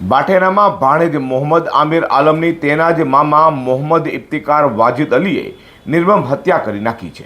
બાઠેરામાં ભાણેજ મોહમ્મદ આમિર આલમની તેના જ મામા મોહમ્મદ ઇફ્તિકાર વાજિદ અલીએ નિર્મમ હત્યા કરી નાખી છે.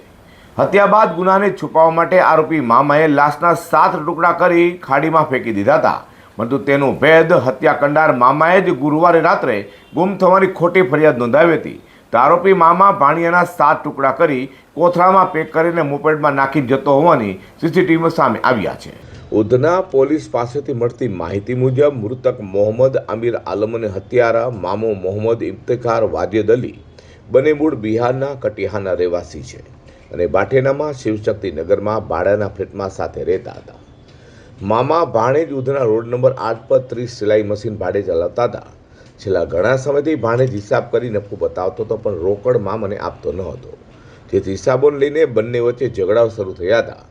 હત્યા બાદ ગુનાને છુપાવવા માટે આરોપી મામાએ લાશના સાત ટુકડા કરી ખાડીમાં ફેંકી દીધા હતા. પરંતુ તેનો ભેદ હત્યા કંડાર મામાએ જ ગુરુવારે રાત્રે ગુમ થવાની ખોટી ફરિયાદ નોંધાવી હતી. તો આરોપી મામા ભાણિયાના સાત ટુકડા કરી કોથળામાં પેક કરીને મોપેડમાં નાખી જતો હોવાની સીસીટીવીમાં સામે આવ્યા છે. ઉધના પોલીસ પાસેથી મળતી માહિતી મુજબ, મૃતક મોહમ્મદ આમિર આલમને હત્યારા મામો મોહમ્મદ ઇફ્તખાર વાજેદ અલી બંને મૂળ બિહારના કટિહાના રહેવાસી છે અને બાઠેનામાં શિવશક્તિ નગરમાં ભાડાના ફ્લેટમાં સાથે રહેતા હતા. મામા ભાણેજ ઉધના રોડ નંબર આઠ પર ત્રીસ સિલાઈ મશીન ભાડે ચલાવતા હતા. છેલ્લા ઘણા સમયથી ભાણેજ હિસાબ કરી નફો બતાવતો હતો, પણ રોકડ મામને આપતો ન હતો. જેથી હિસાબોને લઈને બંને વચ્ચે ઝઘડાઓ શરૂ થયા હતા.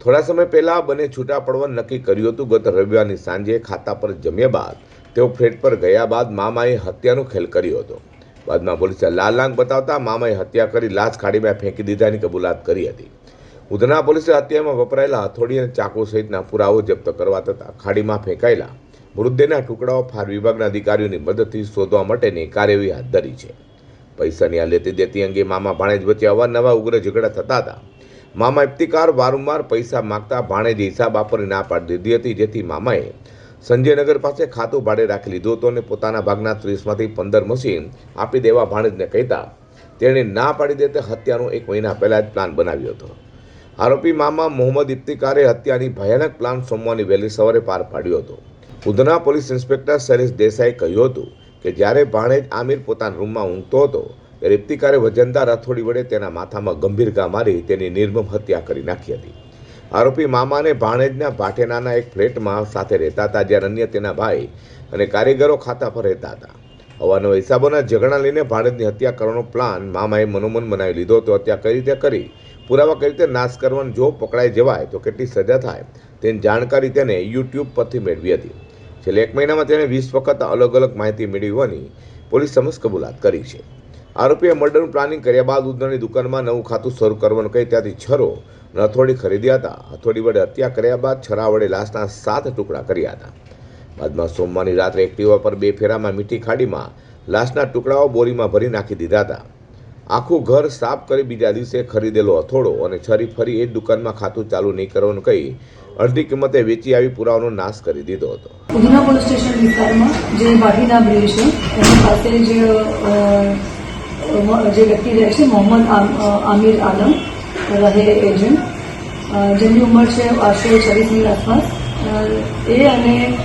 થોડા સમય પહેલાં બંને છૂટા પડવાનું નક્કી કર્યું હતું. ગત રવિવારની સાંજે ખાતા પર જમ્યા બાદ તેઓ ફ્લેટ પર ગયા બાદ મામાએ હત્યાનો ખેલ કર્યો હતો. બાદમાં પોલીસે લાલ લાંગ બતાવતા મામાએ હત્યા કરી લાશ ખાડીમાં ફેંકી દીધાની કબૂલાત કરી હતી. ઉધના પોલીસે હત્યામાં વપરાયેલા હથોડી અને ચાકુ સહિતના પુરાવો જપ્ત કરવા તથા ખાડીમાં ફેંકાયેલા મૃતદેહના ટુકડાઓ ફાર વિભાગના અધિકારીઓની મદદથી શોધવા માટેની કાર્યવાહી હાથ ધરી છે. પૈસાની આ લેતી દેતી અંગે મામા ભાણેજ વચ્ચે અવારનવાર ઉગ્ર ઝઘડા થતા હતા. મામા ઇફ્તિકાર વારંવાર પૈસા માગતા ભાણેજે હિસાબ આપવાની ના પાડી દીધી હતી, જેથી મામાએ સંજયનગર પાસે ખાતું ભાડે રાખી લીધું હતું અને પોતાના ભાગના ત્રીસમાંથી પંદર મશીન આપી દેવા ભાણેજને કહેતા તેણે ના પાડી દેતા હત્યાનો એક મહિના પહેલાં જ પ્લાન બનાવ્યો હતો. આરોપી મામા મોહમ્મદ ઇફ્તિકારે હત્યાની ભયાનક પ્લાન સોમવારની વહેલી સવારે પાર પાડ્યો હતો. ઉધના પોલીસ ઇન્સ્પેક્ટર શૈલેષ દેસાઈએ કહ્યું હતું કે જ્યારે ભાણેજ આમિર પોતાના રૂમમાં ઊંઘતો હતો ત્યારે ઇફ્તિકારે વજનદાર હથોડી વડે તેના માથામાં ગંભીર ઘા મારી તેની નિર્મમ હત્યા કરી નાખી હતી. આરોપી મામાને ભાણેજના ભાટેનાના એક ફ્લેટમાં સાથે રહેતા હતા, જ્યારે અન્ય તેના ભાઈ અને કારીગરો ખાતા પર રહેતા હતા. અવારનવાર હિસાબોના ઝઘડા લઈને ભાણેજની હત્યા કરવાનો પ્લાન મામાએ મનોમન બનાવી લીધો તો હત્યા કઈ રીતે કરી, પુરાવા કઈ રીતે નાશ કરવાનો જો પકડાઈ જવાય તો કેટલી સજા થાય તેની જાણકારી તેને યુટ્યુબ પરથી મેળવી હતી. છેલ્લે એક મહિનામાં તેણે વીસ વખત અલગ અલગ માહિતી મેળવી હોવાની પોલીસ સમક્ષ કબૂલાત કરી છે. આરોપીએ મર્ડરનું પ્લાનિંગ કર્યા બાદ ઉધનાની દુકાનમાં નવું ખાતું શરૂ કરવાનું કહી ત્યાંથી છરો અને હથોડી ખરીદ્યા હતા. હથોડી વડે હત્યા કર્યા બાદ છરા વડે લાશના સાત ટુકડા કર્યા હતા. બાદમાં સોમવારની રાત્રે એક્ટિવા પર બે ફેરામાં મીઠી ખાડીમાં લાશના ટુકડાઓ બોરીમાં ભરી નાખી દીધા હતા. આખું ઘર સાફ કરી બીજા દિવસે ખરીદેલો હથોડો અને છરી ફરી એ દુકાનમાં ખાતું ચાલુ નહીં કરવાનું કહી અડધી કિંમતે વેચી આવી પુરાવાનો નાશ કરી દીધો હતો. ઉધના પોલીસ સ્ટેશન વિસ્તારમાં જે ભાટીના બ્રિજ છે, એની પાસે જે જે વ્યક્તિ રહે છે, મોહમ્મદ આમ- આમિર આલમ, રહે એજન્ટ. જેમની ઉંમર છે, આશરે ચાલીસની આસપાસ. એ અને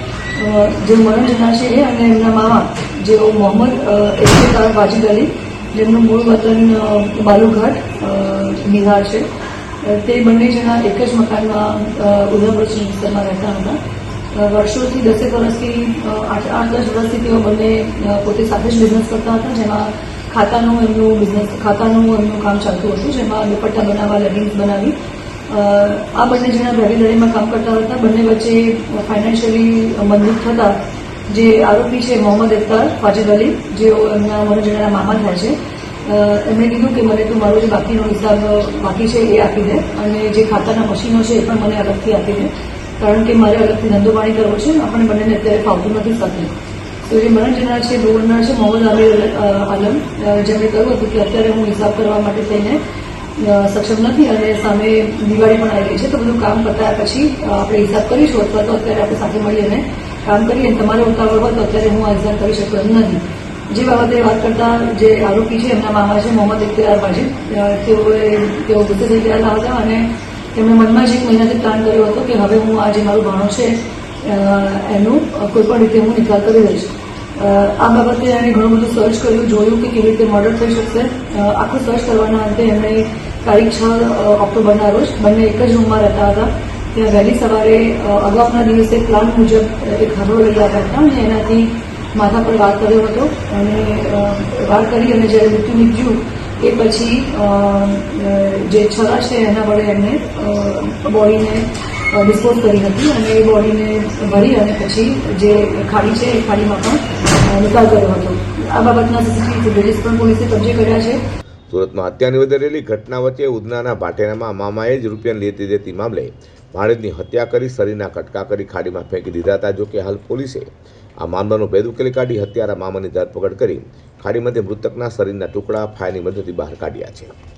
જે મરણ જનાર છે, એ અને એમના મામા, જેઓ મોહમ્મદ ઇફ્તિકાર વાજિદ અલી જેમનું મૂળ વતન બાલુઘાટ બિહાર છે. તે બંને જણા એક જ મકાનમાં સ્ટેશન વિસ્તારમાં રહેતા હતા. વર્ષોથી દસેક વર્ષથી આઠ આઠ, દસ વર્ષથી તેઓ બંને પોતે સાથે જ બિઝનેસ કરતા હતા, જેમાં ખાતાનું એમનું બિઝનેસ ખાતાનું એમનું કામ ચાલતું હતું, જેમાં દુપટ્ટા બનાવવા લેગિંગ્સ બનાવી. આ બંને જણા ભાગીદારીમાં કામ કરતા હતા, બંને વચ્ચે ફાઇનાન્શિયલી મંદિર થતા, જે આરોપી છે મોહમ્મદ અખ્તાર ફાજિદ અલી જેઓ એમના મનોજણાના મામા થાય છે. એમણે કીધું કે મને તું મારો જે બાકીનો હિસાબ બાકી છે એ આપી દે, અને જે ખાતાના મશીનો છે એ પણ મને અલગથી આપી દે, કારણ કે મારે અલગથી ધંધો પાણી કરવો છે આપણે બંનેને અત્યારે ફાવતું નથી સાથે. તો એ મરણ જનાર છે બોલનાર છે, મોહમ્મદ આમિર આલમ જેમણે કહ્યું હતું કે અત્યારે હું હિસાબ કરવા માટે થઈને સક્ષમ નથી અને સામે દિવાળી પણ આવી રહી છે, તો બધું કામ પતાયા પછી આપણે હિસાબ કરીશું અથવા તો અત્યારે આપણે સાથે મળી અને કામ કરીએ અને તમારે ઉતાવળ હોય તો અત્યારે હું આ હિસાબ કરી શકતો નથી. જે બાબતે વાત કરતા જે આરોપી છે, એમના મામા છે, મોહમ્મદ ઇખ્તિયાર માજી તેઓએ, તેઓ ગુસ્સે થઈ ગયેલા હતા અને તેમણે મનમાં જ એક મહિનાથી પ્લાન કર્યો હતો કે હવે હું આ જે મારું ભાણો છે એનું કોઈ પણ રીતે હું નિકાલ કરી દઈશ. આ બાબતે એણે ઘણું બધું સર્ચ કર્યું, જોયું કે કેવી રીતે મર્ડર થઈ શકશે. આખું સર્ચ કરવાના અંતે એમણે તારીખ છ ઓક્ટોબરના રોજ બંને એક જ રૂમમાં રહેતા હતા. ત્યાં વહેલી સવારે અગાઉના દિવસે પ્લાન મુજબ એક હરડો લઈ આવ્યા હતા અને એનાથી માથા પર વાર કર્યો હતો. અને વાર કરી અને જ્યારે મૃત્યુ નીપજ્યું, એ પછી જે છરા છે એના વડે એમને બોડીને ડિસ્પોઝ કરી હતી અને એ બોડીને ભરી અને પછી જે ખાડી છે એ ખાડીમાં પણ નિકાલ કર્યો હતો. આ બાબતના સીસીટીવી ફૂટેજીસ પણ પોલીસે કબજે કર્યા છે. સુરતમાં હત્યાની વધેલી ઘટના વચ્ચે ઉધનાના ભાટેનામાં મામાએ જ રૂપિયાની લેતી દેતી મામલે ભાણેજની હત્યા કરી શરીરના કટકા કરી ખાડીમાં ફેંકી દીધા હતા જોકે હાલ પોલીસે આ મામલાનો ભેદ ઉકેલી કાઢી હત્યારા મામાની ધરપકડ કરી ખાડીમાંથી મૃતકના શરીરના ટુકડા, ફાયરની મદદથી બહાર કાઢ્યા છે.